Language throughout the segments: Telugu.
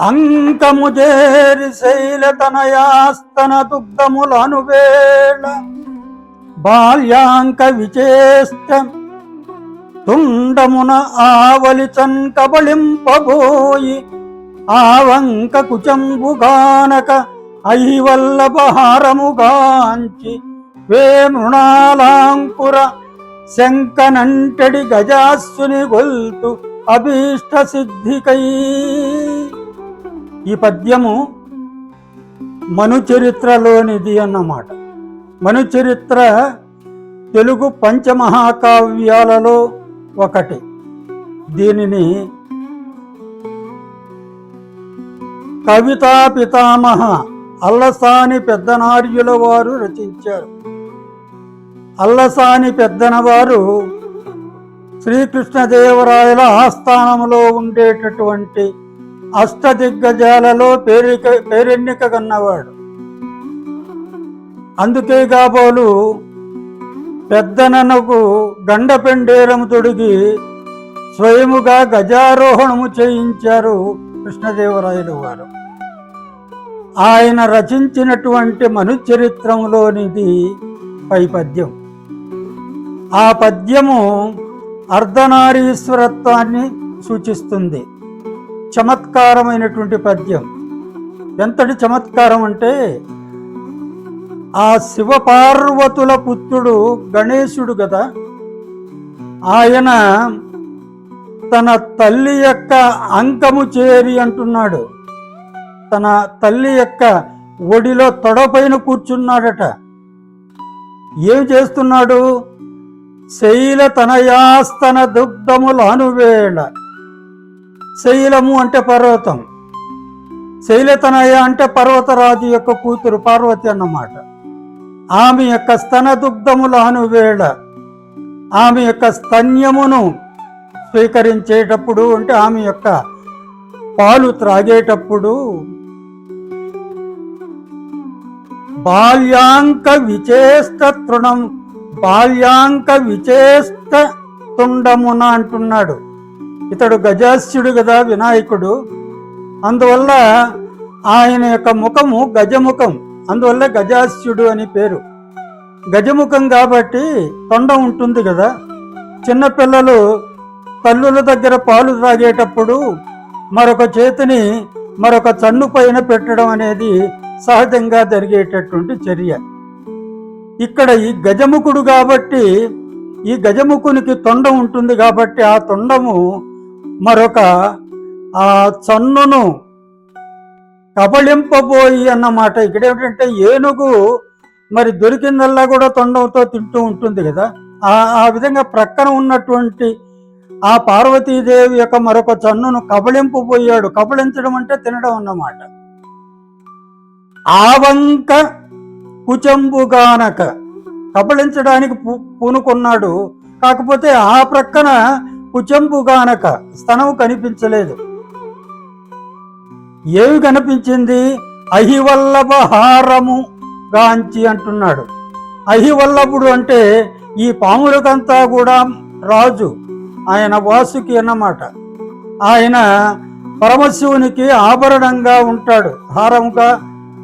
అంకము చేరి శైలతనయాస్తన దుగ్ధములను వేళ బాల్యాంక విచేష్ట తుండమున ఆవలి చంకబళింపబోయి ఆవంక కుచంబుగానక ఐవల్లభహారముగాంచి వే మృణాలాంకుర శంకనంటడి గజాస్సుని గొల్తు అభీష్ట సిద్ధికై ఈ పద్యము మనుచరిత్రలోనిది అన్నమాట. మను చరిత్ర తెలుగు పంచమహాకావ్యాలలో ఒకటి. దీనిని కవితా పితామహ అల్లసాని పెద్దనార్యుల వారు రచించారు. అల్లసాని పెద్దనవారు శ్రీకృష్ణదేవరాయల ఆస్థానంలో ఉండేటటువంటి అష్టదిగ్గజాలలో పేరిక పేరెన్నిక కన్నవాడు అందుకే కాబోలు పెద్దననకు గండపెండేరము తొడిగి స్వయముగా గజారోహణము చేయించారు కృష్ణదేవరాయలు వారు ఆయన రచించినటువంటి మనుచరిత్రములోనిది పై పద్యం ఆ పద్యము అర్ధనారీశ్వరత్వాన్ని సూచిస్తుంది. చమత్కారమైనటువంటి పద్యం. ఎంతటి చమత్కారం అంటే ఆ శివపార్వతుల పుత్రుడు గణేశుడు కదా ఆయన తన తల్లి యొక్క అంకము చేరి అంటున్నాడు. తన తల్లి యొక్క ఒడిలో తొడపైన కూర్చున్నాడట. ఏం చేస్తున్నాడు? శైల తనయాస్తన దుగ్ధములు అనువేళ శైలము అంటే పర్వతం. శైలతనయ అంటే పర్వతరాజు యొక్క కూతురు పార్వతి అన్నమాట. ఆమె యొక్క స్తన దుగ్ధముల అనువేళ ఆమె యొక్క స్తన్యమును స్వీకరించేటప్పుడు అంటే ఆమె యొక్క పాలు త్రాగేటప్పుడు బాల్యాంక విచేష్ట తృణం బాల్యాంక విచేష్ట తుండమున అంటున్నాడు. ఇతడు గజాస్యుడు కదా వినాయకుడు. అందువల్ల ఆయన యొక్క ముఖము గజముఖం. అందువల్ల గజాస్యుడు అని పేరు. గజముఖం కాబట్టి తొండ ఉంటుంది కదా చిన్నపిల్లలు తల్లుల దగ్గర పాలు తాగేటప్పుడు మరొక చేతిని మరొక చన్ను పైన పెట్టడం అనేది సహజంగా జరిగేటటువంటి చర్య. ఇక్కడ ఈ గజముఖుడు కాబట్టి ఈ గజముఖునికి తొండ ఉంటుంది కాబట్టి ఆ తొండము మరొక ఆ చన్నును కబళింపబోయి అన్నమాట ఇక్కడ ఏమిటంటే ఏనుగు మరి దొరికిందల్లా కూడా తొండంతో తింటూ ఉంటుంది కదా. ఆ ఆ విధంగా ప్రక్కన ఉన్నటువంటి ఆ పార్వతీదేవి యొక్క మరొక చన్నును కబళింపబోయాడు. కబళించడం అంటే తినడం అన్నమాట. ఆవంక కుచంబుగానక కబళించడానికి పూ పూనుకున్నాడు. కాకపోతే ఆ ప్రక్కన కుచంబుగానక స్తనము కనిపించలేదు. ఏమి కనిపించింది? అహివల్లభహారము గాంచి అంటున్నాడు. అహివల్లభుడు అంటే ఈ పాములకంతా కూడా రాజు ఆయన వాసుకి అన్నమాట. ఆయన పరమశివునికి ఆభరణంగా ఉంటాడు హారముగా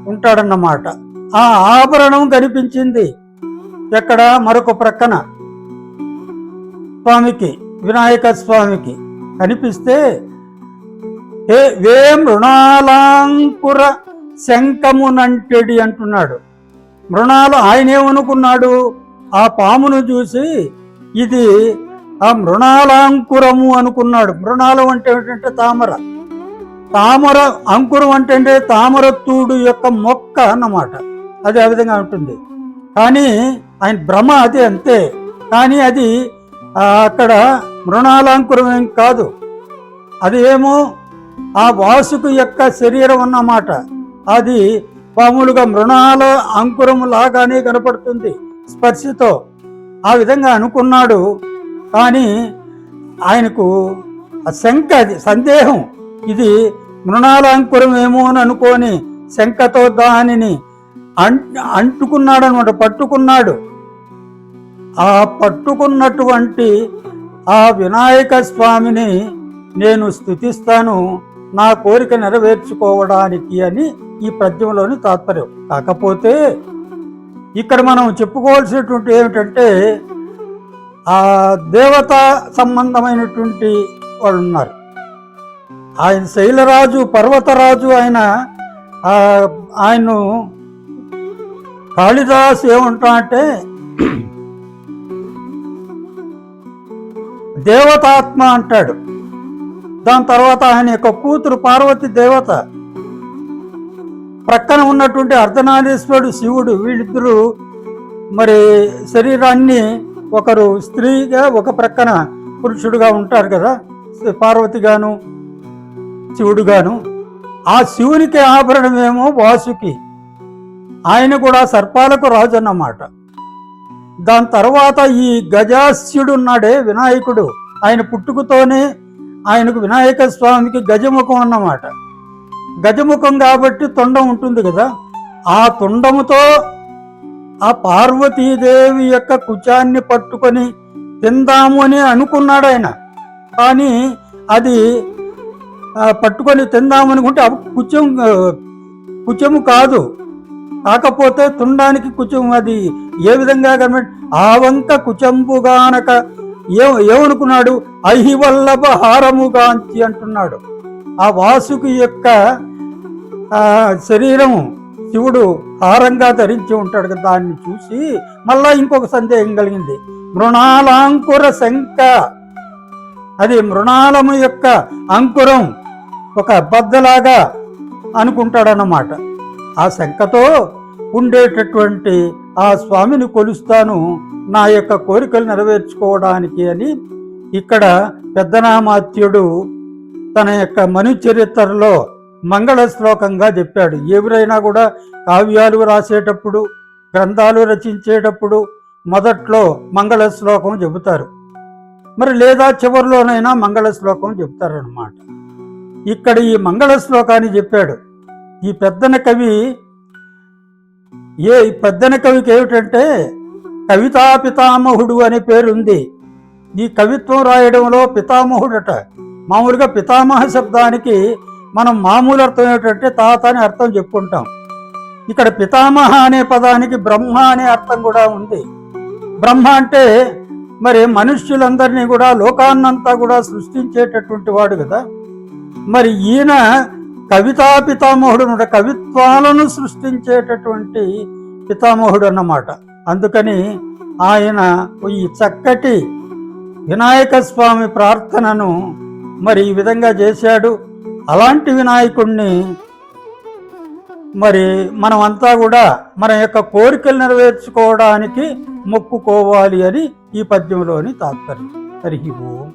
ఉంటాడన్నమాట. ఆ ఆభరణం కనిపించింది. ఎక్కడ మరొక ప్రక్కన. స్వామికి వినాయక స్వామికి కనిపిస్తే ఏ వే మృణాలాంకుర శంఖమునంటెడి అంటున్నాడు. మృణాలు ఆయనేమనుకున్నాడు ఆ పామును చూసి ఇది ఆ మృణాలాంకురము అనుకున్నాడు. మృణాలు అంటే ఏంటంటే తామర. తామర అంకురం అంటే తామర తూడు యొక్క మొక్క అన్నమాట. అది ఆ విధంగా ఉంటుంది. కానీ ఆయన భ్రమ అది అంతే. కానీ అది అక్కడ మృణాలంకురం ఏం కాదు. అది ఏమో ఆ వాసుకు యొక్క శరీరం అన్నమాట. అది మామూలుగా మృణాల అంకురం లాగానే కనపడుతుంది స్పర్శతో. ఆ విధంగా అనుకున్నాడు. కానీ ఆయనకు శంక అది సందేహం. ఇది మృణాల అంకురం ఏమో అని అనుకొని శంకతో దానిని అంటుకున్నాడు అనమాట పట్టుకున్నాడు. ఆ పట్టుకున్నటువంటి ఆ వినాయక స్వామిని నేను స్థుతిస్తాను నా కోరిక నెరవేర్చుకోవడానికి అని ఈ పద్యంలోని తాత్పర్యం. కాకపోతే ఇక్కడ మనం చెప్పుకోవాల్సినటువంటి ఏమిటంటే ఆ దేవత సంబంధమైనటువంటి వాళ్ళు ఉన్నారు ఆయన శైలరాజు పర్వతరాజు ఆయన ఆయన్ను కాళిదాస్ ఏమంటా అంటే దేవతాత్మ అంటాడు. దాని తర్వాత ఆయన యొక్క కూతురు పార్వతి దేవత. ప్రక్కన ఉన్నటువంటి అర్ధనారీశ్వరుడు శివుడు వీళ్ళిద్దరూ మరి శరీరాన్ని ఒకరు స్త్రీగా ఒక ప్రక్కన పురుషుడుగా ఉంటారు కదా పార్వతిగాను శివుడుగాను. ఆ శివునికి ఆభరణమేమో వాసుకి. ఆయన కూడా సర్పాలకు రాజు అన్నమాట దాని తర్వాత ఈ గజాస్యుడు ఉన్నాడే వినాయకుడు. ఆయన పుట్టుకతోనే ఆయనకు వినాయక స్వామికి గజముఖం అన్నమాట. గజముఖం కాబట్టి తొండం ఉంటుంది కదా. ఆ తొండముతో ఆ పార్వతీదేవి యొక్క కుచాన్ని పట్టుకొని తిందాము అని అనుకున్నాడు ఆయన. కానీ అది పట్టుకొని తిందామనుకుంటే అప్పుడు కుచం కుచము కాదు. కాకపోతే తుండానికి కుచం అది ఏ విధంగా కనబడి ఆ వంక కుచంబుగానక ఏ ఏమనుకున్నాడు? అహివల్లభ హారముగాంచి అంటున్నాడు. ఆ వాసుకి యొక్క శరీరము శివుడు హారంగా ధరించి ఉంటాడు కదా దాన్ని చూసి మళ్ళా ఇంకొక సందేహం కలిగింది. మృణాలాంకుర శంక అది మృణాలము యొక్క అంకురం ఒక బద్దలాగా అనుకుంటాడన్నమాట. ఆ శంకతో ఉండేటటువంటి ఆ స్వామిని కొలుస్తాను. నా యొక్క కోరికలు నెరవేర్చుకోవడానికి అని ఇక్కడ పెద్దనామాత్యుడు తన యొక్క మను చరిత్రలో మంగళ శ్లోకంగా చెప్పాడు. ఎవరైనా కూడా కావ్యాలు రాసేటప్పుడు గ్రంథాలు రచించేటప్పుడు మొదట్లో మంగళ శ్లోకం చెబుతారు. మరి లేదా చివరిలోనైనా మంగళ శ్లోకం చెప్తారనమాట ఇక్కడ ఈ మంగళ శ్లోకాన్ని చెప్పాడు. ఈ పెద్దన కవి ఏ ఈ పెద్దన కవికి ఏమిటంటే కవితా పితామహుడు అనే పేరు ఉంది ఈ కవిత్వం రాయడంలో పితామహుడట. మామూలుగా పితామహ శబ్దానికి మనం మామూలు అర్థం ఏమిటంటే తాత అని అర్థం చెప్పుకుంటాం. ఇక్కడ పితామహ అనే పదానికి బ్రహ్మ అనే అర్థం కూడా ఉంది. బ్రహ్మ అంటే మరి మనుష్యులందరినీ కూడా లోకాన్నంతా కూడా సృష్టించేటటువంటి వాడు కదా. మరి ఈయన కవితా పితామహుడు కవిత్వాలను సృష్టించేటటువంటి పితామహుడు అన్నమాట అందుకని ఆయన ఈ చక్కటి వినాయక స్వామి ప్రార్థనను మరి ఈ విధంగా చేశాడు. అలాంటి వినాయకుణ్ణి మరి మనమంతా కూడా మన యొక్క కోరికలు నెరవేర్చుకోవడానికి మొక్కుకోవాలి అని ఈ పద్యంలోని తాత్పర్యం. హరి ఓం.